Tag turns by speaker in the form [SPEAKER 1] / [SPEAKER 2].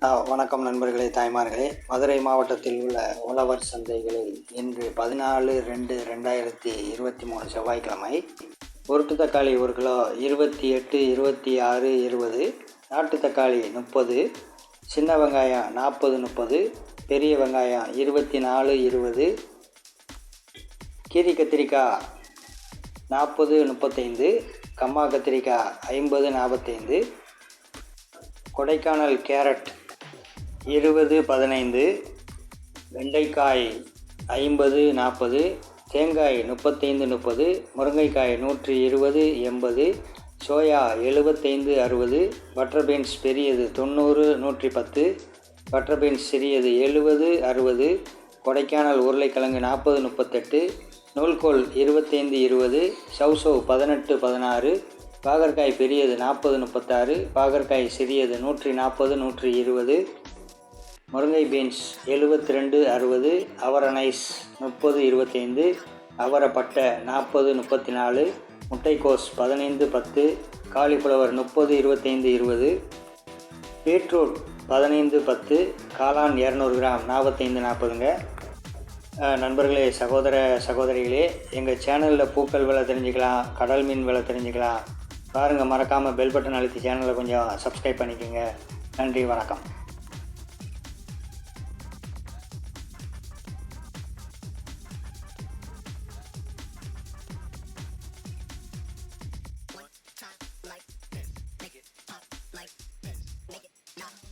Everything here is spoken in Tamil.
[SPEAKER 1] வணக்கம் நண்பர்களே தாய்மார்களே. மதுரை மாவட்டத்தில் உள்ள உழவர் சந்தைகளில் இன்று பதினாலு ரெண்டு ரெண்டாயிரத்தி இருபத்தி மூணு செவ்வாய்க்கிழமை பொருட்டு தக்காளி ஒரு கிலோ இருபத்தி எட்டு இருபத்தி ஆறு இருபது நாட்டு தக்காளி முப்பது சின்ன வெங்காயம் நாற்பது முப்பது பெரிய வெங்காயம் இருபத்தி நாலு இருபது கீரி கத்திரிக்காய் நாற்பது முப்பத்தைந்து கம்மா கத்திரிக்காய் ஐம்பது நாற்பத்தைந்து கொடைக்கானல் கேரட் இருபது பதினைந்து வெண்டைக்காய் ஐம்பது நாற்பது தேங்காய் முப்பத்தைந்து முப்பது முருங்கைக்காய் நூற்றி இருபது எண்பது சோயா எழுபத்தைந்து அறுபது பட்டர் பீன்ஸ் பெரியது தொண்ணூறு நூற்றி பத்து பட்டர் பீன்ஸ் சிறியது எழுபது அறுபது கொடைக்கானல் உருளைக்கிழங்கு நாற்பது முப்பத்தெட்டு நூல்கோல் இருபத்தைந்து இருபது சவுசவ் பதினெட்டு பதினாறு பாகற்காய் பெரியது நாற்பது முப்பத்தாறு பாகற்காய் சிறியது நூற்றி நாற்பது நூற்றி இருபது முருங்கை பீன்ஸ் எழுபத்தி ரெண்டு அறுபது அவரநைஸ் முப்பது இருபத்தைந்து அவரப்பட்டை நாற்பது முப்பத்தி நாலு முட்டைக்கோஸ் பதினைந்து பத்து காலிஃப்ளவர் முப்பது இருபத்தைந்து இருபது பீட்ரூட் பதினைந்து பத்து காளான் இரநூறு கிராம் நாற்பத்தைந்து நாற்பதுங்க. நண்பர்களே சகோதர சகோதரிகளே எங்கள் சேனலில் பூக்கள் விலை தெரிஞ்சுக்கலாம் கடல் மீன் விலை தெரிஞ்சுக்கலாம் பாருங்கள் மறக்காமல் பெல் பட்டன் அழுத்தி சேனலை கொஞ்சம் சப்ஸ்கிரைப் பண்ணிக்கோங்க. நன்றி வணக்கம். system.